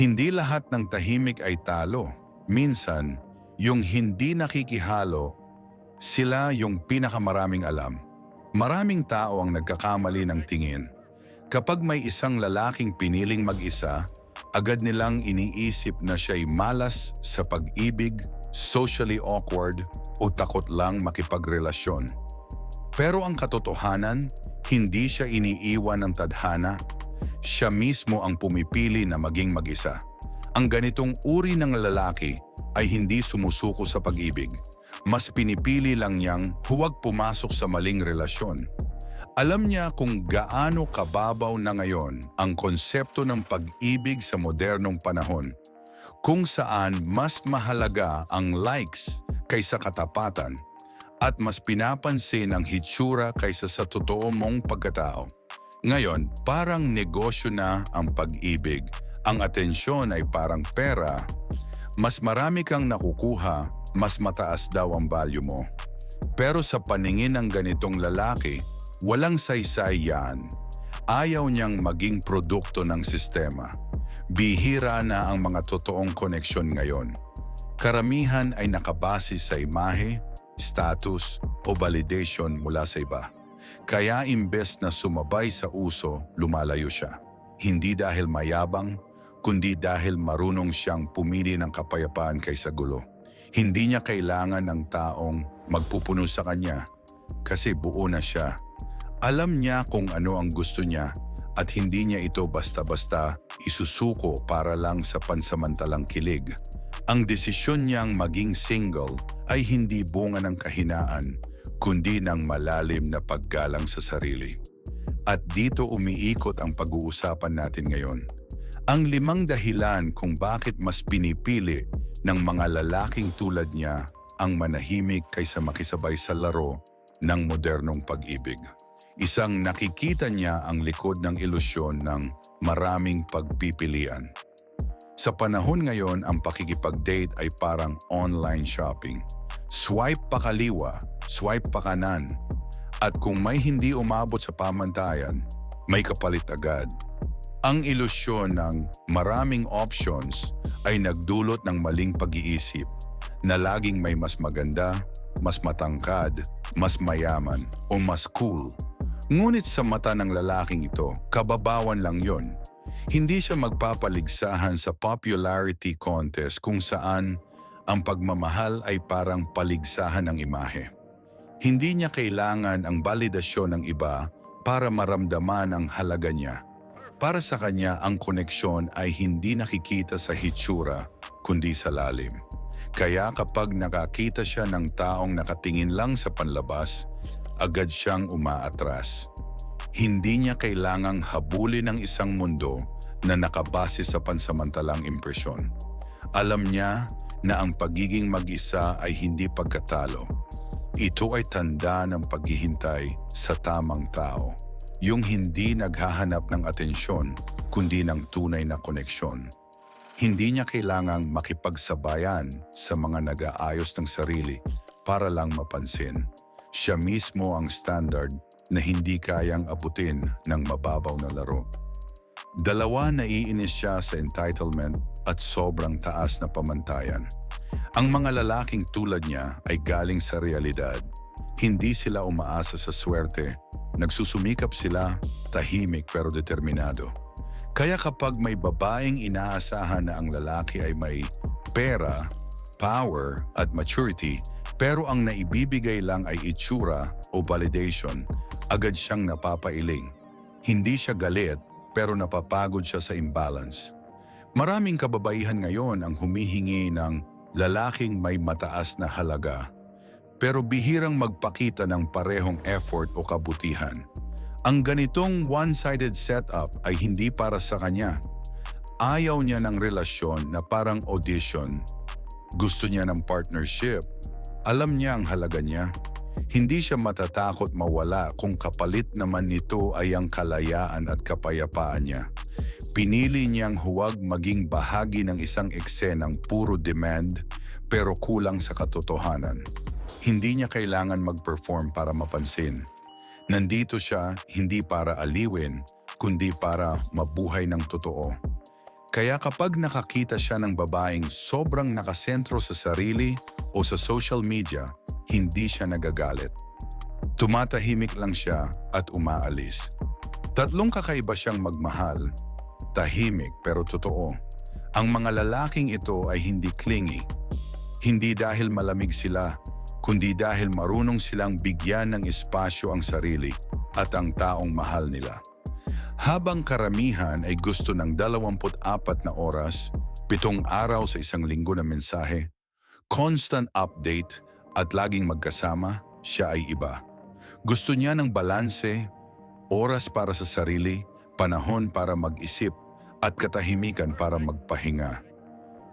Hindi lahat ng tahimik ay talo. Minsan, yung hindi nakikihalo, sila yung pinakamaraming alam. Maraming tao ang nagkakamali ng tingin. Kapag may isang lalaking piniling mag-isa, agad nilang iniisip na siya'y malas sa pag-ibig, socially awkward o takot lang makipagrelasyon. Pero ang katotohanan, hindi siya iniiwan ng tadhana. Siya mismo ang pumipili na maging mag-isa. Ang ganitong uri ng lalaki ay hindi sumusuko sa pag-ibig. Mas pinipili lang niyang huwag pumasok sa maling relasyon. Alam niya kung gaano kababaw na ngayon ang konsepto ng pag-ibig sa modernong panahon, kung saan mas mahalaga ang likes kaysa katapatan at mas pinapansin ang hitsura kaysa sa totoo mong pagkatao. Ngayon, parang negosyo na ang pag-ibig. Ang atensyon ay parang pera. Mas marami kang nakukuha, mas mataas daw ang value mo. Pero sa paningin ng ganitong lalaki, walang saysay yan. Ayaw niyang maging produkto ng sistema. Bihira na ang mga totoong koneksyon ngayon. Karamihan ay nakabase sa imahe, status o validation mula sa iba. Kaya imbes na sumabay sa uso, lumalayo siya. Hindi dahil mayabang, kundi dahil marunong siyang pumili ng kapayapaan kaysa gulo. Hindi niya kailangan ng taong magpupuno sa kanya kasi buo na siya. Alam niya kung ano ang gusto niya at hindi niya ito basta-basta isusuko para lang sa pansamantalang kilig. Ang desisyon niyang maging single ay hindi bunga ng kahinaan, kundi ng malalim na paggalang sa sarili. At dito umiikot ang pag-uusapan natin ngayon. Ang limang dahilan kung bakit mas pinipili ng mga lalaking tulad niya ang manahimik kaysa makisabay sa laro ng modernong pag-ibig. Isang nakikita niya ang likod ng ilusyon ng maraming pagpipilian. Sa panahon ngayon, ang pakikipag-date ay parang online shopping. Swipe pa kaliwa, swipe pa kanan. At kung may hindi umabot sa pamantayan, may kapalit agad. Ang ilusyon ng maraming options ay nagdulot ng maling pag-iisip na laging may mas maganda, mas matangkad, mas mayaman o mas cool. Ngunit sa mata ng lalaking ito, kababawan lang yon. Hindi siya magpapaligsahan sa popularity contest kung saan ang pagmamahal ay parang paligsahan ng imahe. Hindi niya kailangan ang validasyon ng iba para maramdaman ang halaga niya. Para sa kanya, ang koneksyon ay hindi nakikita sa hitsura, kundi sa lalim. Kaya kapag nakakita siya ng taong nakatingin lang sa panlabas, agad siyang umaatras. Hindi niya kailangang habulin ng isang mundo na nakabase sa pansamantalang impresyon. Alam niya na ang pagiging mag-isa ay hindi pagkatalo. Ito ay tanda ng paghihintay sa tamang tao. Yung hindi naghahanap ng atensyon, kundi ng tunay na koneksyon. Hindi niya kailangang makipagsabayan sa mga nag-aayos ng sarili para lang mapansin. Siya mismo ang standard na hindi kayang abutin ng mababaw na laro. Dalawa naiinis siya sa entitlement at sobrang taas na pamantayan. Ang mga lalaking tulad niya ay galing sa realidad. Hindi sila umaasa sa swerte. Nagsusumikap sila, tahimik pero determinado. Kaya kapag may babaeng inaasahan na ang lalaki ay may pera, power at maturity, pero ang naibibigay lang ay itsura o validation, agad siyang napapailing. Hindi siya galit pero napapagod siya sa imbalance. Maraming kababaihan ngayon ang humihingi ng lalaking may mataas na halaga pero bihirang magpakita ng parehong effort o kabutihan. Ang ganitong one-sided setup ay hindi para sa kanya. Ayaw niya ng relasyon na parang audition. Gusto niya ng partnership. Alam niya ang halaga niya. Hindi siya matatakot mawala kung kapalit naman nito ay ang kalayaan at kapayapaan niya. Pinili niyang huwag maging bahagi ng isang eksenang puro demand pero kulang sa katotohanan. Hindi niya kailangan mag-perform para mapansin. Nandito siya hindi para aliwin, kundi para mabuhay ng totoo. Kaya kapag nakakita siya ng babaeng sobrang nakasentro sa sarili o sa social media, hindi siya nagagalit. Tumatahimik lang siya at umaalis. Tatlong kakaiba siyang magmahal, tahimik pero totoo. Ang mga lalaking ito ay hindi clingy. Hindi dahil malamig sila, kundi dahil marunong silang bigyan ng espasyo ang sarili at ang taong mahal nila. Habang karamihan ay gusto ng 24 na oras, pitong araw sa isang linggo na mensahe, constant update at laging magkasama, siya ay iba. Gusto niya ng balanse, oras para sa sarili, panahon para mag-isip, at katahimikan para magpahinga.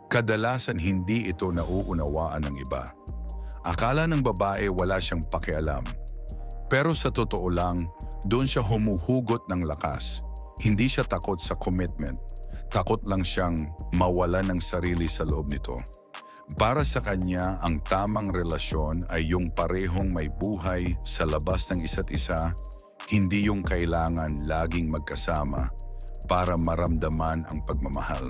Kadalasan hindi ito nauunawaan ng iba. Akala ng babae wala siyang pakialam. Pero sa totoo lang, doon siya humuhugot ng lakas. Hindi siya takot sa commitment. Takot lang siyang mawala ng sarili sa loob nito. Para sa kanya, ang tamang relasyon ay yung parehong may buhay sa labas ng isa't isa, hindi yung kailangan laging magkasama para maramdaman ang pagmamahal.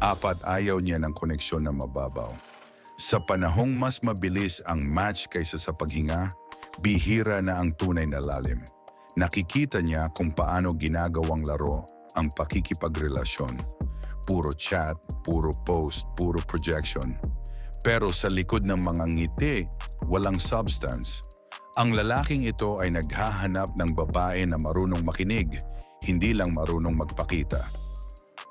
Apat, ayaw niya ng koneksyon na mababaw. Sa panahong mas mabilis ang match kaysa sa paghinga, bihira na ang tunay na lalim. Nakikita niya kung paano ginagawang laro ang pakikipagrelasyon. Puro chat, puro post, puro projection. Pero sa likod ng mga ngiti, walang substance. Ang lalaking ito ay naghahanap ng babae na marunong makinig, hindi lang marunong magpakita.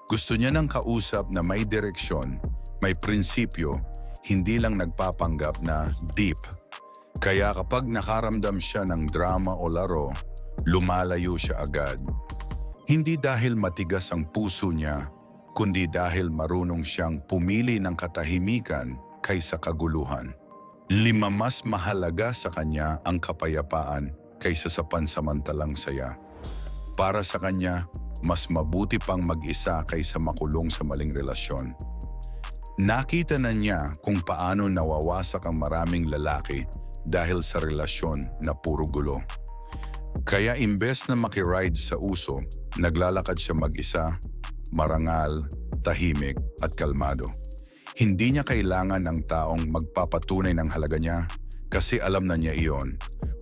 Gusto niya ng kausap na may direksyon, may prinsipyo, hindi lang nagpapanggap na deep. Kaya kapag nakaramdam siya ng drama o laro, lumalayo siya agad. Hindi dahil matigas ang puso niya, kundi dahil marunong siyang pumili ng katahimikan kaysa kaguluhan. Lima mas mahalaga sa kanya ang kapayapaan kaysa sa pansamantalang saya. Para sa kanya, mas mabuti pang mag-isa kaysa makulong sa maling relasyon. Nakita na niya kung paano nawawasak ang maraming lalaki dahil sa relasyon na puro gulo. Kaya imbes na makiride sa uso, naglalakad siya mag-isa, marangal, tahimik at kalmado. Hindi niya kailangan ng taong magpapatunay ng halaga niya kasi alam na niya iyon.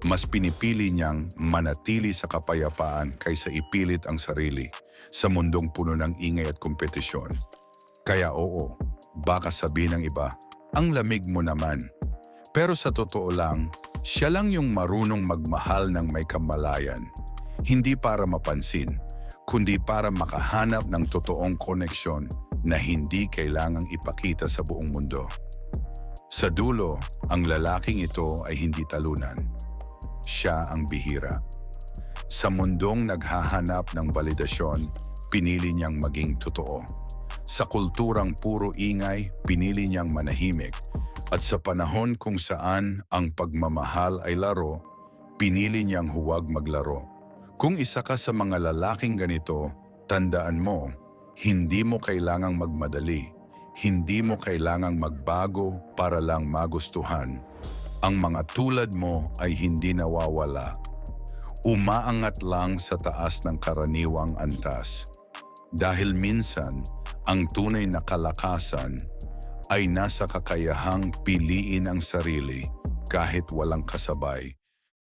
Mas pinipili niyang manatili sa kapayapaan kaysa ipilit ang sarili sa mundong puno ng ingay at kompetisyon. Kaya oo, baka sabihin ng iba, ang lamig mo naman. Pero sa totoo lang, siya lang yung marunong magmahal ng may kamalayan. Hindi para mapansin, kundi para makahanap ng totoong koneksyon na hindi kailangang ipakita sa buong mundo. Sa dulo, ang lalaking ito ay hindi talunan. Siya ang bihira. Sa mundong naghahanap ng validasyon, pinili niyang maging totoo. Sa kulturang puro ingay, pinili niyang manahimik. At sa panahon kung saan ang pagmamahal ay laro, pinili niyang huwag maglaro. Kung isa ka sa mga lalaking ganito, tandaan mo, hindi mo kailangang magmadali. Hindi mo kailangang magbago para lang magustuhan. Ang mga tulad mo ay hindi nawawala. Umaangat lang sa taas ng karaniwang antas. Dahil minsan, ang tunay na kalakasan ay nasa kakayahang piliin ang sarili kahit walang kasabay